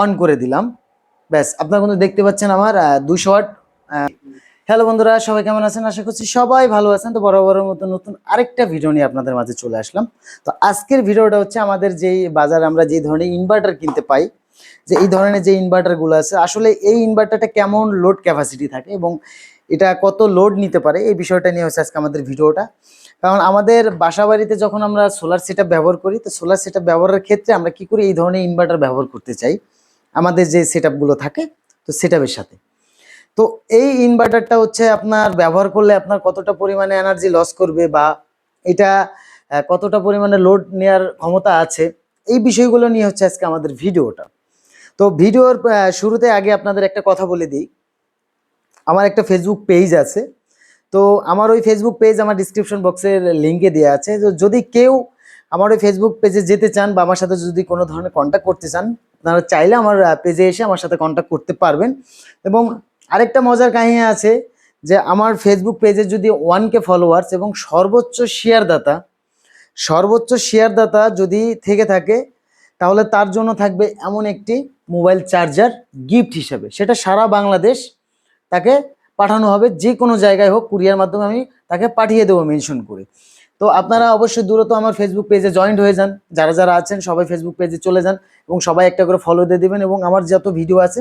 On করে দিলাম। ব্যাস, আপনারা কিন্তু দেখতে পাচ্ছেন আমার দুশো ওয়াট হ্যালো বন্ধুরা, সবাই কেমন আছেন? আশা করছি সবাই ভালো আছেন। তো বরাবরের মতো নতুন আরেকটা ভিডিও নিয়ে আপনাদের মাঝে চলে আসলাম। তো আজকের ভিডিওটা হচ্ছে আমাদের যেই বাজারে আমরা যেই ধরনের ইনভার্টার কিনতে পাই, যে এই ধরনের যে ইনভার্টারগুলো আছে, আসলে এই ইনভার্টারটা কেমন লোড ক্যাপাসিটি থাকে এবং এটা কত লোড নিতে পারে, এই বিষয়টা নিয়ে হচ্ছে আজকে আমাদের ভিডিওটা কারণ আমাদের বাসা বাড়িতে যখন আমরা সোলার সেটআপ ব্যবহার করি, তো সোলার সেটআপ ব্যবহারের ক্ষেত্রে আমরা কি করি? এই ধরনের ইনভার্টার ব্যবহার করতে চাই। আমাদের যে সেটআপগুলো থাকে, তো সেটআপের সাথে। তো এই ইনভার্টারটা হচ্ছে আপনার ব্যবহার করলে আপনার কতটা পরিমাণে এনার্জি লস করবে বা এটা কতটা পরিমাণে লোড নেওয়ার ক্ষমতা আছে, এই বিষয়গুলো নিয়ে হচ্ছে আজকে আমাদের ভিডিওটা। তো ভিডিওর শুরুতে আগে আপনাদের একটা কথা বলে দিই। আমার একটা ফেসবুক পেজ আছে। তো আমার ওই ফেসবুক পেজ আমার ডিসক্রিপশন বক্সের লিঙ্কে দেওয়া আছে। তো যদি কেউ আমার ওই ফেসবুক পেজে যেতে চান বা আমার সাথে যদি কোনো ধরনের কন্ট্যাক্ট করতে চান, আপনারা চাইলে আমার পেজে এসে আমার সাথে কন্ট্যাক্ট করতে পারবেন। এবং আরেকটা মজার কাহিনী আছে যে আমার ফেসবুক পেজে যদি ওয়ান কে ফলোয়ার্স এবং সর্বোচ্চ শেয়ারদাতা সর্বোচ্চ শেয়ারদাতা যদি থেকে থাকে, তাহলে তার জন্য থাকবে এমন একটি মোবাইল চার্জার গিফট হিসেবে। সেটা সারা বাংলাদেশ তাকে পাঠানো হবে, যে কোনো জায়গায় হোক, কুরিয়ার মাধ্যমে আমি তাকে পাঠিয়ে দেবো মেনশন করে। তো আপনারা অবশ্যই দ্রুত আমার ফেসবুক পেজে জয়েন্ট হয়ে যান। যারা যারা আছেন, সবাই ফেসবুক পেজে চলে যান এবং সবাই একটা করে ফলো দিয়ে দেবেন এবং আমার যত ভিডিও আছে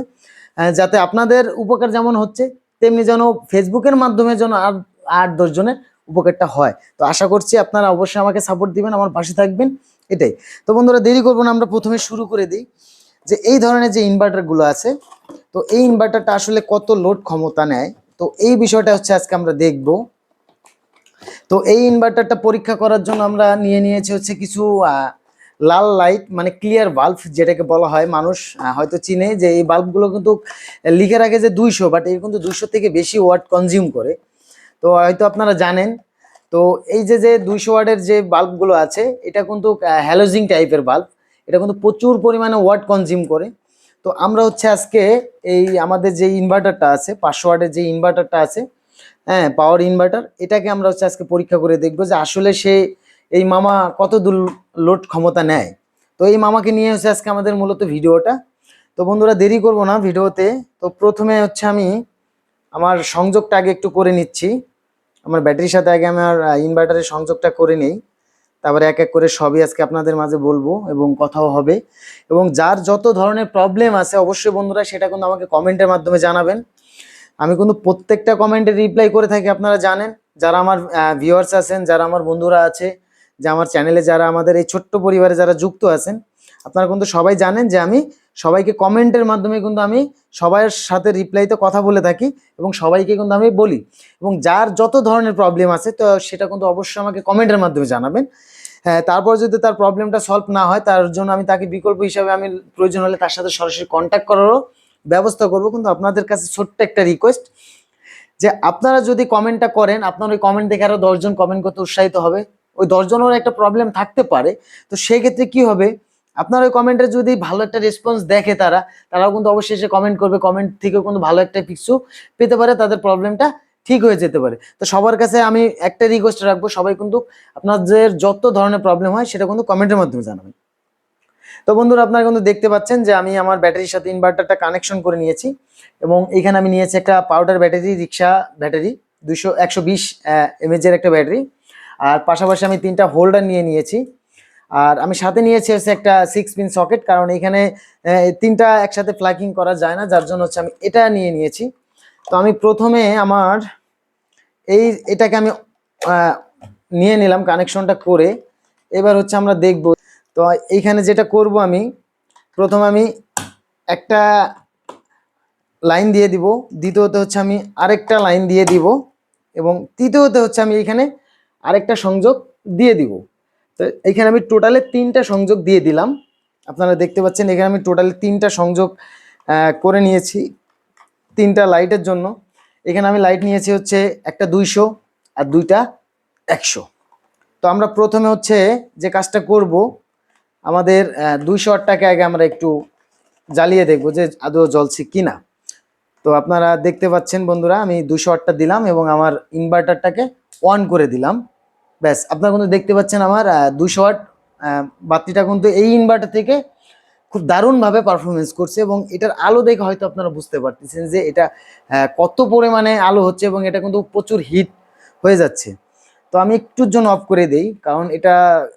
যাতে আপনাদের উপকার যেমন হচ্ছে, তেমনি যেন ফেসবুকের মাধ্যমে যেন আর, আট দশজনের উপকারটা হয়। তো আশা করছি আপনারা অবশ্যই আমাকে সাপোর্ট দিবেন, আমার পাশে থাকবেন। এটাই। তো বন্ধুরা, দেরি করব না, আমরা প্রথমে শুরু করে দিই। যে এই ধরনের যে ইনভার্টারগুলো আছে, তো এই ইনভার্টারটা আসলে কত লোড ক্ষমতা নেয়? তো এই বিষয়টা হচ্ছে আজকে আমরা দেখব। তো এই ইনভার্টারটা পরীক্ষা করার জন্য আমরা নিয়ে নিয়েছি হচ্ছে কিছু লাল লাইট মানে ক্লিয়ার বাল্ব যেটাকে বলা হয়। মানুষ হয়তো চিনে যে এই বাল্বগুলো কিন্তু লিখে রাখে যে দুইশো বাট এই কিন্তু দুইশো থেকে বেশি ওয়াট কনজিউম করে। তো হয়তো আপনারা জানেন, তো এই যে যে দুইশো ওয়াটের যে বাল্বগুলো আছে, এটা কিন্তু হ্যালোজিং টাইপের বাল্ব এটা কিন্তু প্রচুর পরিমাণে ওয়াট কনজিউম করে। তো আমরা হচ্ছে আজকে এই আমাদের যে ইনভার্টারটা আছে পাসওয়ার্ডের যে ইনভার্টারটা আছে হ্যাঁ পাওয়ার ইনভার্টার এটাকে আমরা হচ্ছে আজকে পরীক্ষা করে দেখব যে আসলে সে এই মামা কত দূর লোড ক্ষমতা নেয়। তো এই মামাকে নিয়ে হচ্ছে আজকে আমাদের মূলত ভিডিওটা। তো বন্ধুরা, দেরি করব না ভিডিওতে। তো প্রথমে হচ্ছে আমি আমার সংযোগটা আগে একটু করে নিচ্ছি। আমার ব্যাটারির সাথে আগে আমার ইনভার্টারের সংযোগটা করে নেই। তারপরে এক এক করে সবই আজকে আপনাদের মাঝে বলব এবং কথাও হবে। এবং যার যত ধরনের প্রবলেম আছে, অবশ্যই বন্ধুরা সেটা কিন্তু আমাকে কমেন্টের মাধ্যমে জানাবেন। আমি কিন্তু প্রত্যেকটা কমেন্টে রিপ্লাই করে থাকি, আপনারা জানেন। যারা আমার ভিউয়ার্স আছেন, যারা আমার বন্ধুরা আছে, যে আমার চ্যানেলে যারা আমাদের এই ছোট্ট পরিবারে যারা যুক্ত আছেন, আপনারা কিন্তু সবাই জানেন যে আমি সবাইকে কমেন্টের মাধ্যমে কিন্তু আমি সবার সাথে রিপ্লাইতে কথা বলে থাকি এবং সবাইকে কিন্তু আমি বলি। এবং যার যত ধরনের প্রবলেম আছে, তো সেটা কিন্তু অবশ্যই আমাকে কমেন্টের মাধ্যমে জানাবেন। তারপর যদি তার প্রবলেমটা সলভ না হয়, তার জন্য আমি তাকে বিকল্প হিসাবে আমি প্রয়োজন হলে তার সাথে সরাসরি কন্ট্যাক্ট করারও ব্যবস্থা করব। কিন্তু আপনাদের কাছে ছোট্ট একটা রিকোয়েস্ট যে আপনারা যদি কমেন্টটা করেন, আপনার ওই কমেন্ট দেখে আরও দশজন কমেন্ট করতে উৎসাহিত হবে। ওই দশজনের একটা প্রবলেম থাকতে পারে। তো সেই ক্ষেত্রে কি হবে? আপনার ওই কমেন্টে যদি ভালো একটা রেসপন্স দেখে তারা, তারাও কিন্তু অবশ্যই এসে কমেন্ট করবে। কমেন্ট থেকেও কিন্তু ভালো একটা পিকচু পেতে পারে। তাদের প্রবলেমটা ঠিক হয়ে যেতে পারে। তো সবার কাছে আমি একটা রিকোয়েস্ট রাখব, সবাই কিন্তু আপনাদের যত ধরনের প্রবলেম হয় সেটা কিন্তু কমেন্টের মাধ্যমে জানাবেন। তো বন্ধুরা, আপনারা কিন্তু দেখতে পাচ্ছেন যে আমি আমার ব্যাটারির সাথে ইনভার্টারটা কানেকশন করে নিয়েছি এবং এখানে আমি নিয়েছি একটা পাউডার ব্যাটারি রিক্সা ব্যাটারি দুশো একশো বিশ এমএজের একটা ব্যাটারি আর পাশাপাশি আমি তিনটা হোল্ডার নিয়ে নিয়েছি। আর আমি সাথে নিয়েছি হচ্ছে একটা সিক্স পিন সকেট কারণ এখানে তিনটা একসাথে প্লাগিং করা যায় না, যার জন্য হচ্ছে আমি এটা নিয়ে নিয়েছি। তো আমি প্রথমে আমার এই এটাকে আমি নিয়ে নিলাম কানেকশনটা করে। এবার হচ্ছে আমরা দেখব। তো এইখানে যেটা করব আমি, প্রথম আমি একটা লাইন দিয়ে দিব। দ্বিতীয়তে হচ্ছে আমি আরেকটা লাইন দিয়ে দিব এবং তৃতীয়তে হচ্ছে আমি এখানে আরেকটা সংযোগ দিয়ে দিব। তো এখানে আমি টোটালে তিনটা সংযোগ দিয়ে দিলাম। আপনারা দেখতে পাচ্ছেন এখানে আমি টোটালে তিনটা সংযোগ করে নিয়েছি। তিনটা লাইটের জন্য। এখানে আমি লাইট নিয়েছি হচ্ছে একটা দুইশো আর দুইটা একশো। তো আমরা প্রথমে হচ্ছে যে কাজটা করব, আমাদের দুইশো আটটাকে আগে আমরা একটু জ্বালিয়ে দেখব যে আদৌ জ্বলছে কি না তো আপনারা দেখতে পাচ্ছেন বন্ধুরা, আমি দুশো আটটা দিলাম এবং আমার ইনভার্টারটাকে অন করে দিলাম। ব্যাস, আপনারা কিন্তু দেখতে পাচ্ছেন আমার দুশো ওয়াট বাতিটা কিন্তু এই ইনভার্টার থেকে খুব দারুণভাবে পারফরমেন্স করছে এবং এটার আলো দেখে হয়তো আপনারা বুঝতে পারতেছেন যে এটা কত পরিমাণে আলো হচ্ছে এবং এটা কিন্তু প্রচুর হিট হয়ে যাচ্ছে। তো আমি একটুর জন্য অফ করে দেই, কারণ এটা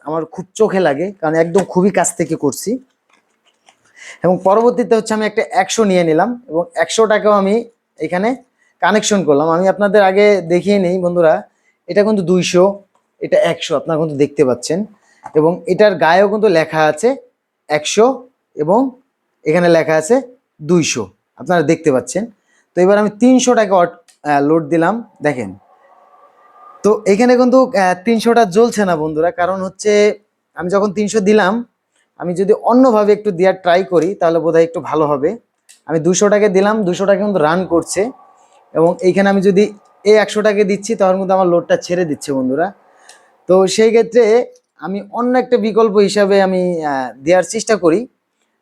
আমার খুব চোখে লাগে, কারণ একদম খুবই কাছ থেকে করছি। এবং পরবর্তীতে হচ্ছে আমি একটা একশো নিয়ে নিলাম এবং একশোটাকেও আমি এখানে কানেকশন করলাম। আমি আপনাদের আগে দেখিয়ে নিই বন্ধুরা, এটা কিন্তু দুইশো, এটা একশো, আপনারা কিন্তু দেখতে পাচ্ছেন। এবং এটার গায়েও কিন্তু লেখা আছে একশো এবং এখানে লেখা আছে দুইশো। আপনারা দেখতে পাচ্ছেন। তো এবার আমি তিনশো টাকা লোড দিলাম। দেখেন। তো এখানে কিন্তু তিনশোটা জ্বলছে না বন্ধুরা। কারণ হচ্ছে, আমি যখন তিনশো দিলাম, আমি যদি অন্যভাবে একটু দেওয়ার ট্রাই করি, তাহলে বোধহয় একটু ভালো হবে। আমি দুশো টাকা দিলাম দুশো টাকা কিন্তু রান করছে। এবং এইখানে আমি যদি এই একশো টাকা দিচ্ছি তখন কিন্তু আমার লোডটা ছেড়ে দিচ্ছে বন্ধুরা। তো সেই ক্ষেত্রে আমি অন্য একটা বিকল্প হিসাবে আমি দেওয়ার চেষ্টা করি।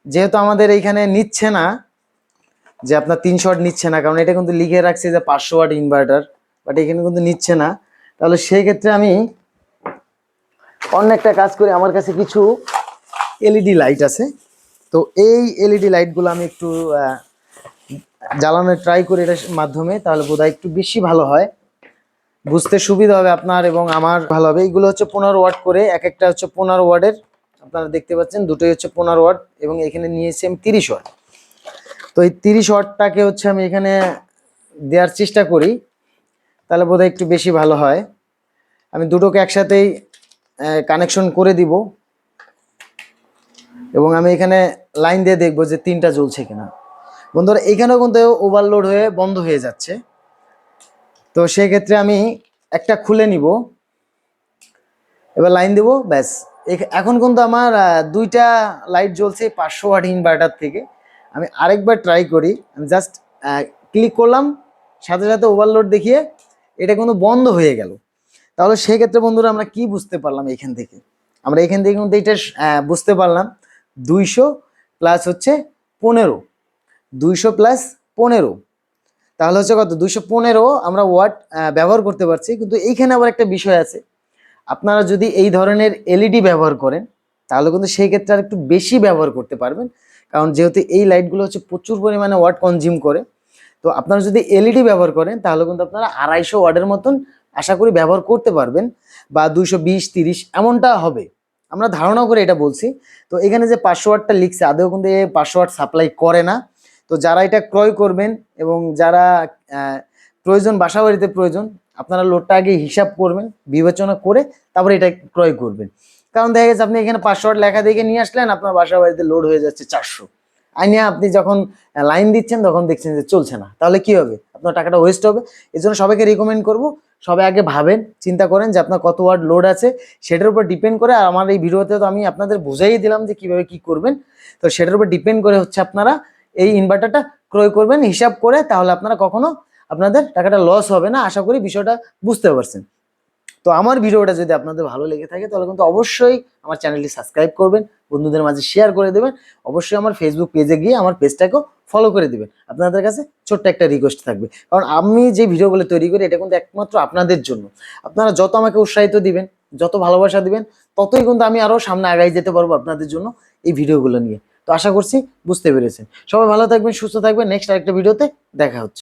যেহেতু আমাদের এইখানে নিচ্ছে না, যে আপনার তিনশো ওয়াট নিচ্ছে না, কারণ এটা কিন্তু লিখে রাখছে যে পাঁচশো ওয়াট ইনভার্টার বাট এখানে কিন্তু নিচ্ছে না। তাহলে সেই ক্ষেত্রে আমি অন্য একটা কাজ করি আমার কাছে কিছু এলইডি লাইট আছে। তো এই এলইডি লাইটগুলো আমি একটু জ্বালানোর ট্রাই করি এটার মাধ্যমে, তাহলে বোধহয় একটু বেশি ভালো হয়। বুঝতে সুবিধা হবে আপনার এবং আমার ভালো হবে। এইগুলো হচ্ছে পনেরো ওয়াট করে, এক একটা হচ্ছে পনেরো ওয়ার্ডের আপনারা দেখতে পাচ্ছেন দুটোই হচ্ছে পনেরো ওয়াট এবং এখানে নিয়েছি আমি তিরিশ ওয়াট। তো এই তিরিশ ওয়াটটাকে হচ্ছে আমি এখানে দেওয়ার চেষ্টা করি, তাহলে বোধহয় একটু বেশি ভালো হয়। আমি দুটোকে একসাথেই কানেকশন করে দিব। এবং আমি এখানে লাইন দিয়ে দেখব যে তিনটা জ্বলছে কিনা। বন্ধুরা, এখানেও কিন্তু ওভারলোড হয়ে বন্ধ হয়ে যাচ্ছে। তো সেক্ষেত্রে আমি একটা খুলে নিব। এবার লাইন দিব, ব্যাস। এখন কিন্তু আমার দুইটা লাইট জ্বলছে পাঁচশো ওয়াট ইনভার্টার থেকে। আমি আরেকবার ট্রাই করি। আমি জাস্ট ক্লিক করলাম। সাথে সাথে ওভারলোড দেখিয়ে এটা কিন্তু বন্ধ হয়ে গেল। তাহলে সেক্ষেত্রে বন্ধুরা আমরা কি বুঝতে পারলাম এখান থেকে? আমরা এখান থেকে কিন্তু এটা বুঝতে পারলাম। দুইশো প্লাস হচ্ছে পনেরো। দুইশো প্লাস পনেরো। তাহলে হচ্ছে কত? দুইশো পনেরো আমরা ওয়াট ব্যবহার করতে পারছি। কিন্তু এইখানে আবার একটা বিষয় আছে। আপনারা যদি এই ধরনের এলইডি ব্যবহার করেন, তাহলে কিন্তু সেই ক্ষেত্রে আর একটু বেশি ব্যবহার করতে পারবেন। কারণ যেহেতু এই লাইটগুলো হচ্ছে প্রচুর পরিমাণে ওয়াট কনজিউম করে, তো আপনারা যদি এলইডি ব্যবহার করেন, তাহলে কিন্তু আপনারা আড়াইশো ওয়াটের মতন আশা করি ব্যবহার করতে পারবেন, বা দুইশো বিশ, তিরিশ, এমনটা হবে। আমরা ধারণা করে এটা বলছি। তো এখানে যে ওয়াটটা লিখছে আদৌ কিন্তু এ ওয়াট সাপ্লাই করে না। তো যারা এটা ক্রয় করবেন এবং যারা প্রয়োজন বাসা বাড়িতে প্রয়োজন আপনারা লোডটা আগে হিসাব করবেন, বিবেচনা করে তারপরে এটা ক্রয় করবেন। কারণ দেখা গেছে আপনি এখানে পাঁচশো লেখা দেখে নিয়ে আসলেন, আপনার বাসা বাড়িতে লোড হয়ে যাচ্ছে চারশো। আইনে আপনি যখন লাইন দিচ্ছেন, তখন দেখছেন যে চলছে না। তাহলে কি হবে? আপনার টাকাটা ওয়েস্ট হবে। এই জন্য সবাইকে রিকমেন্ড করব, সবাই আগে ভাবেন, চিন্তা করেন যে আপনার কত ওয়ার্ড লোড আছে। সেটার উপর ডিপেন্ড করে, আর আমার এই ভিডিওতে তো আমি আপনাদের বুঝাই দিলাম যে কীভাবে কি করবেন। তো সেটার উপর ডিপেন্ড করে হচ্ছে আপনারা এই ইনভার্টারটা ক্রয় করবেন, হিসাব করে, তাহলে আপনারা কখনো আপনাদের টাকাটা লস হবে না? আশা করি বিষয়টা বুঝতে পারছেন। তো আমার ভিডিওটা যদি আপনাদের ভালো লেগে থাকে, তাহলে কিন্তু অবশ্যই আমার চ্যানেলটি সাবস্ক্রাইব করবেন, বন্ধুদের মাঝে শেয়ার করে দেবেন। অবশ্যই আমার ফেসবুক পেজে গিয়ে আমার পেজটাকেও ফলো করে দিবেন। আপনাদের কাছে ছোট্ট একটা রিকোয়েস্ট থাকবে। কারণ আমি যে ভিডিওগুলো তৈরি করি, এটা কিন্তু একমাত্র আপনাদের জন্য। আপনারা যত আমাকে উৎসাহিত দিবেন, যত ভালোবাসা দিবেন, ততই কিন্তু আমি আরও সামনে আগাই যেতে পারব আপনাদের জন্য এই ভিডিওগুলো নিয়ে। তো আশা করছি বুঝতে পেরেছেন। সবাই ভালো থাকবেন, সুস্থ থাকবেন। নেক্সট আরেকটা ভিডিওতে দেখা হচ্ছে।